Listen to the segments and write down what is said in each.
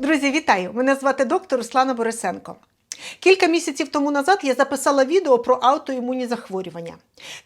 Друзі, вітаю! Мене звати доктор Руслана Борисенко. Кілька місяців тому назад я записала відео про аутоімунні захворювання.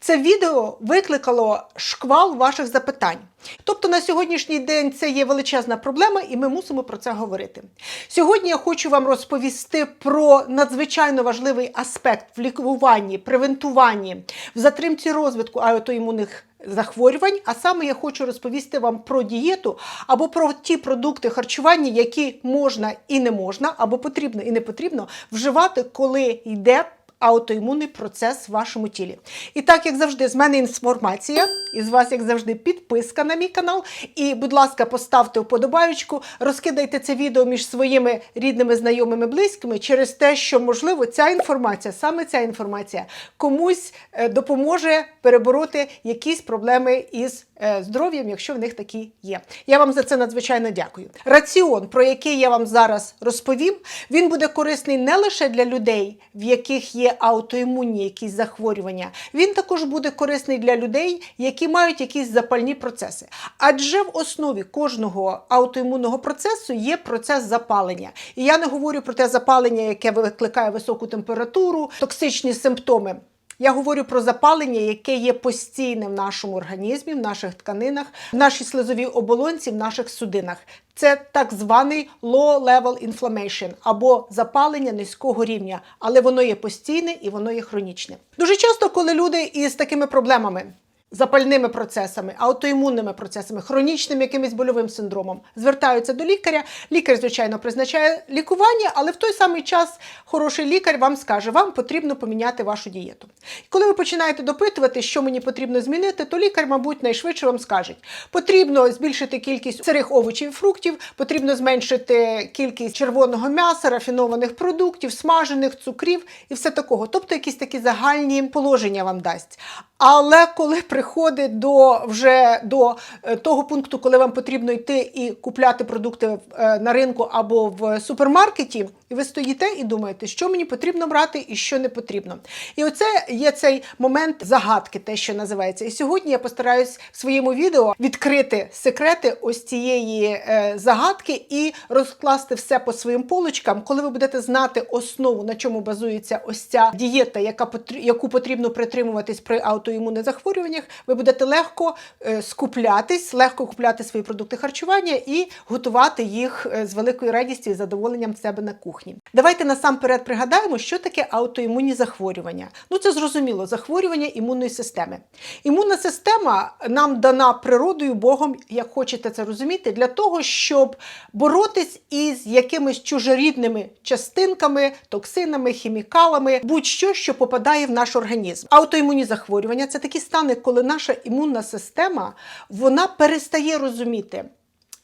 Це відео викликало шквал ваших запитань. Тобто на сьогоднішній день це є величезна проблема, і ми мусимо про це говорити. Сьогодні я хочу вам розповісти про надзвичайно важливий аспект в лікуванні, превентуванні, в затримці розвитку аутоімунних захворювань. А саме я хочу розповісти вам про дієту або про ті продукти харчування, які можна і не можна, або потрібно і не потрібно вживати, коли йде. Аутоімунний процес в вашому тілі. І так, як завжди, з мене інформація, і з вас, як завжди, підписка на мій канал. І, будь ласка, поставте вподобаючку, розкидайте це відео між своїми рідними, знайомими, близькими через те, що, можливо, ця інформація, саме ця інформація, комусь е, допоможе перебороти якісь проблеми із е, здоров'ям, якщо в них такі є. Я вам за це надзвичайно дякую. Раціон, про який я вам зараз розповім, він буде корисний не лише для людей, в яких є аутоімунні якісь захворювання, він також буде корисний для людей, які мають якісь запальні процеси. Адже в основі кожного аутоімунного процесу є процес запалення. І я не говорю про те запалення, яке викликає високу температуру, токсичні симптоми. Я говорю про запалення, яке є постійним в нашому організмі, в наших тканинах, в нашій слизовій оболонці, в наших судинах. Це так званий low-level inflammation або запалення низького рівня, але воно є постійне і воно є хронічне. Дуже часто, коли люди із такими проблемами. Запальними процесами, аутоімунними процесами, хронічним якимось больовим синдромом звертаються до лікаря. Лікар, звичайно, призначає лікування, але в той самий час хороший лікар вам скаже, вам потрібно поміняти вашу дієту. І коли ви починаєте допитувати, що мені потрібно змінити, то лікар, мабуть, найшвидше вам скаже, потрібно збільшити кількість сирих овочів і фруктів, потрібно зменшити кількість червоного м'яса, рафінованих продуктів, смажених цукрів і все такого. Тобто якісь такі загальні положення вам дасть. Але коли приходить до вже до е, того пункту, коли вам потрібно йти і купляти продукти е, на ринку або в супермаркеті, і ви стоїте і думаєте, що мені потрібно брати і що не потрібно. І оце є цей момент загадки, те, що називається. І сьогодні я постараюсь в своєму відео відкрити секрети ось цієї е, загадки і розкласти все по своїм полочкам, коли ви будете знати основу, на чому базується ось ця дієта, яка яку потрібно притримуватись при аутоімунних захворюваннях, ви будете легко е, скуплятись, легко купляти свої продукти харчування і готувати їх е, з великою радістю і задоволенням себе на кухні. Давайте насамперед пригадаємо, що таке аутоімунні захворювання. Ну це зрозуміло, захворювання імунної системи. Імунна система нам дана природою Богом, як хочете це розуміти, для того, щоб боротись із якимись чужорідними частинками, токсинами, хімікалами, будь-що, що попадає в наш організм. Аутоімунні захворювання це такі стани, коли наша імунна система вона перестає розуміти,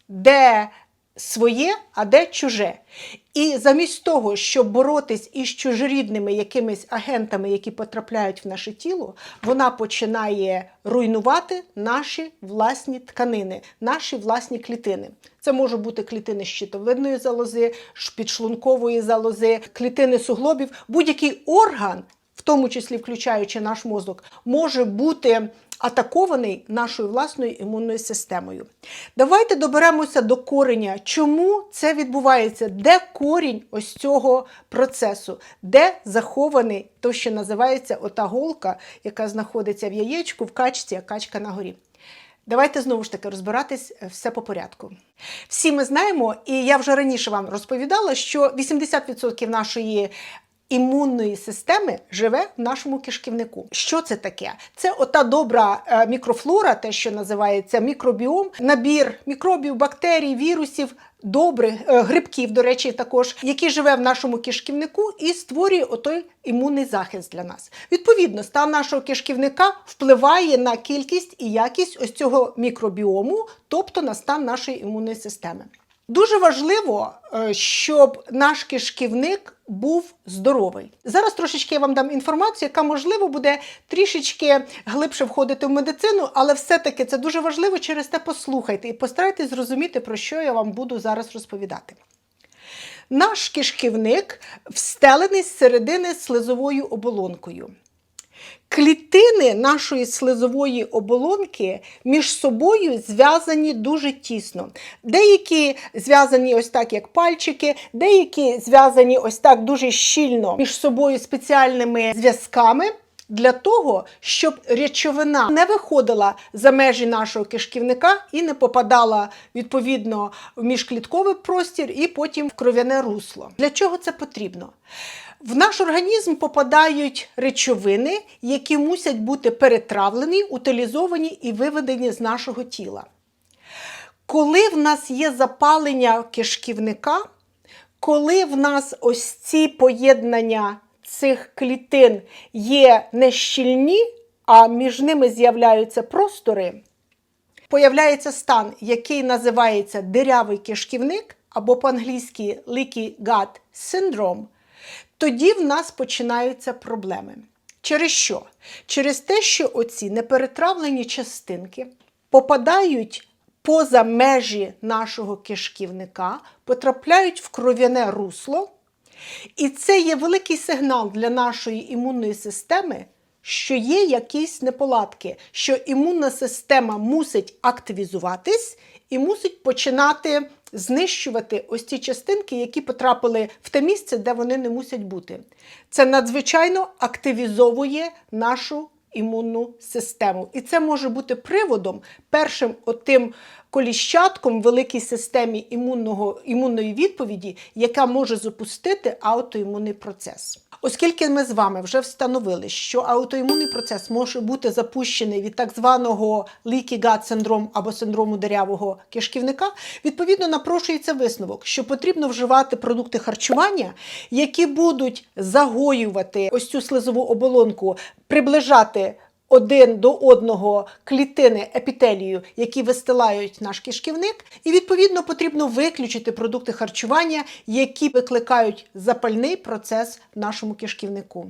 де своє, а де чуже. І замість того, щоб боротись із чужорідними якимись агентами, які потрапляють в наше тіло, вона починає руйнувати наші власні тканини, наші власні клітини. Це можуть бути клітини щитовидної залози, підшлункової залози, клітини суглобів, будь-який орган, в тому числі включаючи наш мозок, може бути атакований нашою власною імунною системою. Давайте доберемося до кореня, чому це відбувається, де корінь ось цього процесу, де захований то, що називається ота голка, яка знаходиться в яєчку, в качці, а качка на горі. Давайте знову ж таки розбиратись е, все по порядку. Всі ми знаємо, і я вже раніше вам розповідала, що 80% нашої імунної системи живе в нашому кишківнику. Що це таке? Це ота добра е, мікрофлора, те, що називається мікробіом, набір мікробів, бактерій, вірусів. Добрих е, грибків, до речі, також, який живе в нашому кишківнику і створює отой імунний захист для нас. Відповідно, стан нашого кишківника впливає на кількість і якість ось цього мікробіому, тобто на стан нашої імунної системи. Дуже важливо, е, щоб наш кишківник був здоровий. Зараз трошечки я вам дам інформацію, яка можливо буде трішечки глибше входити в медицину, але все-таки це дуже важливо через те послухайте і постарайтесь зрозуміти, про що я вам буду зараз розповідати. Наш кишківник встелений з середини слизовою оболонкою. Клітини нашої слизової оболонки між собою зв'язані дуже тісно. Деякі зв'язані ось так, як пальчики, деякі зв'язані ось так дуже щільно між собою спеціальними зв'язками. Для того, щоб речовина не виходила за межі нашого кишківника і не попадала відповідно в міжклітковий простір і потім в кров'яне русло. Для чого це потрібно? В наш організм попадають речовини, які мусять бути перетравлені, утилізовані і виведені з нашого тіла. Коли в нас є запалення кишківника, коли в нас ось ці поєднання цих клітин є нещільні, а між ними з'являються простори, появляється стан, який називається дирявий кишківник, або по-англійськи leaky gut syndrome, тоді в нас починаються проблеми. Через що? Через те, що оці неперетравлені частинки попадають поза межі нашого кишківника, потрапляють в кров'яне русло. І це є великий сигнал для нашої імунної системи, що є якісь неполадки, що імунна система мусить активізуватись і мусить починати знищувати ось ті частинки, які потрапили в те місце, де вони не мусять бути. Це надзвичайно активізовує нашу імунну систему. І це може бути приводом, першим отим коліщатком в великій системі імунного, імунної відповіді, яка може запустити аутоімунний процес. Оскільки ми з вами вже встановили, що аутоімунний процес може бути запущений від так званого leaky gut синдром або синдрому дирявого кишківника, відповідно напрошується висновок, що потрібно вживати продукти харчування, які будуть загоювати ось цю слизову оболонку, приближати один до одного клітини епітелію, які вистилають наш кишківник, і відповідно потрібно виключити продукти харчування, які викликають запальний процес в нашому кишківнику.